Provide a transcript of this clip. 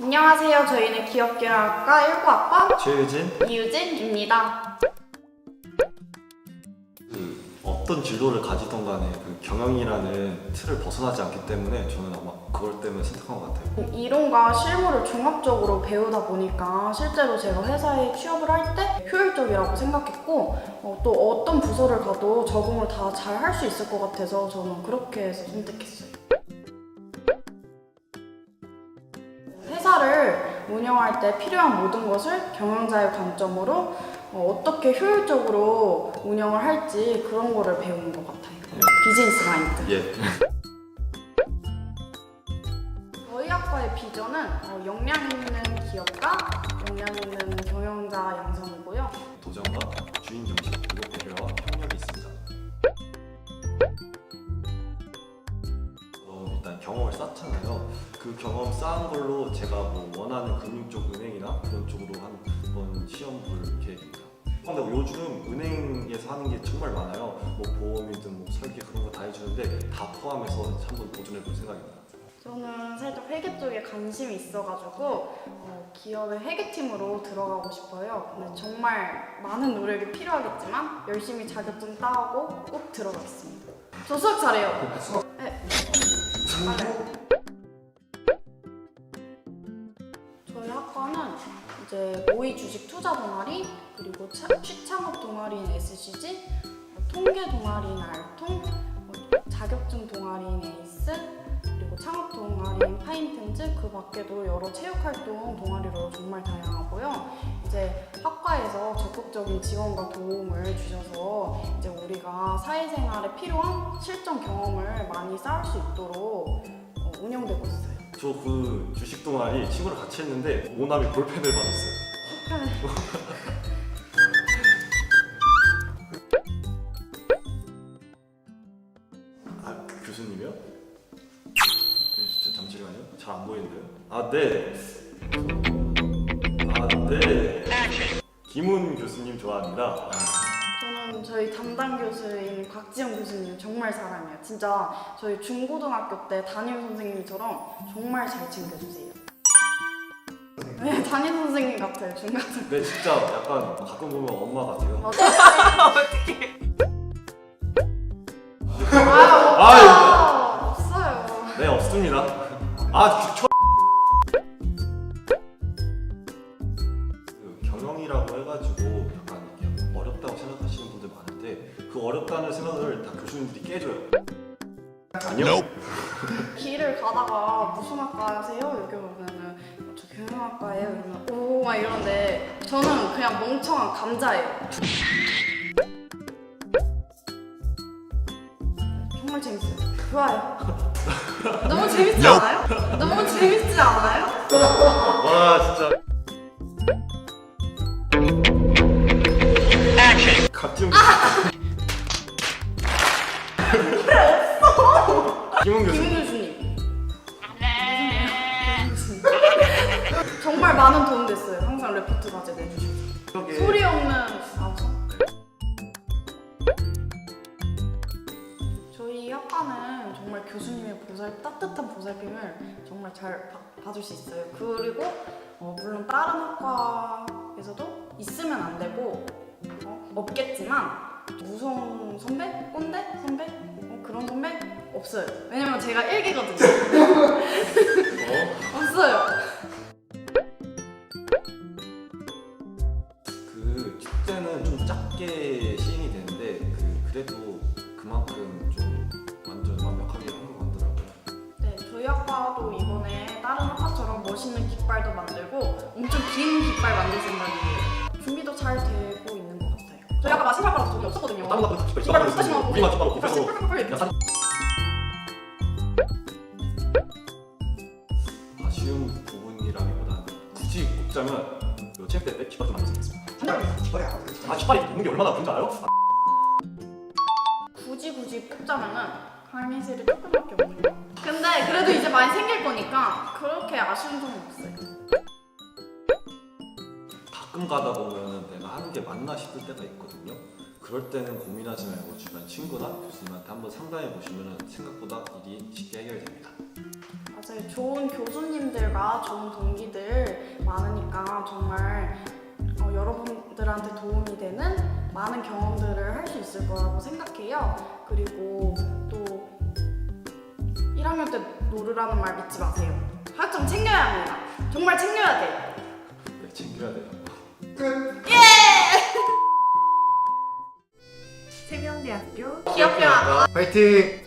안녕하세요. 저희는 기업계학과 19학번 최유진 이유진입니다. 그 어떤 진로를 가지던 간에 그 경영이라는 틀을 벗어나지 않기 때문에 저는 아마 그걸 때문에 선택한 것 같아요. 이론과 실무를 종합적으로 배우다 보니까 실제로 제가 회사에 취업을 할 때 효율적이라고 생각했고 어, 또 어떤 부서를 가도 적응을 다 잘 할 수 있을 것 같아서 저는 그렇게 해서 선택했어요. 운영할 때 필요한 모든 것을 경영자의 관점으로 어, 어떻게 효율적으로 운영을 할지 그런 거를 배우는 것 같아요. 비즈니스 마인드. 예. 저희 학과의 비전은 어, 역량 있는 기업가, 역량 쌓잖아요. 그 경험 쌓은 걸로 제가 뭐 원하는 금융 쪽 은행이나 그런 쪽으로 한 번 시험 볼 계획입니다. 근데 요즘 은행에서 하는 게 정말 많아요. 뭐 보험이든 뭐 설계 그런 거 다 해주는데 다 포함해서 한번 도전해 볼 생각입니다. 저는 살짝 회계 쪽에 관심이 있어가지고 어, 기업의 회계팀으로 들어가고 싶어요. 근데 정말 많은 노력이 필요하겠지만 열심히 자격증 따고 꼭 들어가겠습니다. 저 수학 잘해요. 네. 맞아요. 저희 학과는 이제 모의 주식 투자 동아리 그리고 차- 취창업 동아리인 SCG, 어, 통계 동아리인 알통, 어, 자격증 동아리인 에이스, 그리고 창업 동아리인 파인텐즈 그 밖에도 여러 체육 활동 동아리로 정말 다양하고요. 이제 학과에서 적극적인 지원과 도움을 주셔서 이제 우리가 사회생활에 필요한 실전 경험을 많이 쌓을 수 있도록 어, 운영되고 있어요. 저 그 주식 동아리 친구랑 같이 했는데 오남이 볼펜을 받았어요. 아 교수님이요? 네, 잠시만요. 잘 안 보이는데요? 아 네. 아 네. 김훈 교수님 좋아합니다. 저는 저희 담당 교수인 곽지영 교수님 정말 사랑해요. 진짜 저희 중고등학교 때 담임 선생님처럼 정말 잘 챙겨주세요. 네, 담임 선생님 같아요, 중고등. 네 진짜 약간 가끔 보면 엄마 같아요. 아. 없어요. 네 없습니다. 아 저... 그 어렵다는 생각을 다 교수님들이 깨줘요. 아니요. 길을 가다가 무슨 학과 하세요? 이렇게 보면은 저 경영학과예요. 이러면 오 막 이러는데 저는 그냥 멍청한 감자예요. 정말 재밌어요. 좋아요. 너무 재밌지 않아요? 너무 김훈 교수님. 김 교수님. 정말 많은 도움 됐어요. 항상 레포트 과제 내주시고. 소리 없는 아우성. 저희 학과는 정말 교수님의 보살 따뜻한 보살핌을 정말 잘 봐- 받을 수 있어요. 그리고 어, 물론 다른 학과에서도 있으면 안 되고 어, 없겠지만 무서운 선배, 꼰대 선배 어, 그런 선배 없어요. 왜냐면 제가 일기거든요. 어? 없어요. 그 축제는 좀 작게 시행이 되는데 그 그래도 그만큼 좀 완전 완벽하게 한 것 같더라고요. 네, 저희 학과도 이번에 다른 학과처럼 멋있는 깃발도 만들고 엄청 긴 깃발 만들 생각이에요. 과라서 저기 없었거든요. 다른 것도 같이 깃발 붙다시 막 우리만 좀 깃발 바로 이렇게. 아쉬운 부분이라기보다는 굳이 꼽자면 요 체육 때때 깃발 좀 만들었습니다. 아 깃발이 먹는 게 얼마나 아픈지 알아요? 굳이 굳이 뽑자면은 할미슬이 조금밖에 없는 거. 근데 그래도 이제 많이 생길 거니까 그렇게 아쉬운 점은 없어요. 가끔 가다 보면은 내가 하는 게 맞나 싶을 때가 있거든요. 그럴 때는 고민하지 말고 주변 친구나 교수님한테 한번 상담해 보시면 생각보다 일이 쉽게 해결됩니다. 맞아요. 좋은 교수님들 선생님들과 좋은 동기들 많으니까 정말 어, 여러분들한테 도움이 되는 많은 경험들을 할 수 있을 거라고 생각해요. 그리고 또 1학년 때 노르라는 말 믿지 마세요. 학점 챙겨야 합니다. 정말 챙겨야 돼요. 네, 챙겨야 돼요. 세 대학교 기억해요. 파이팅!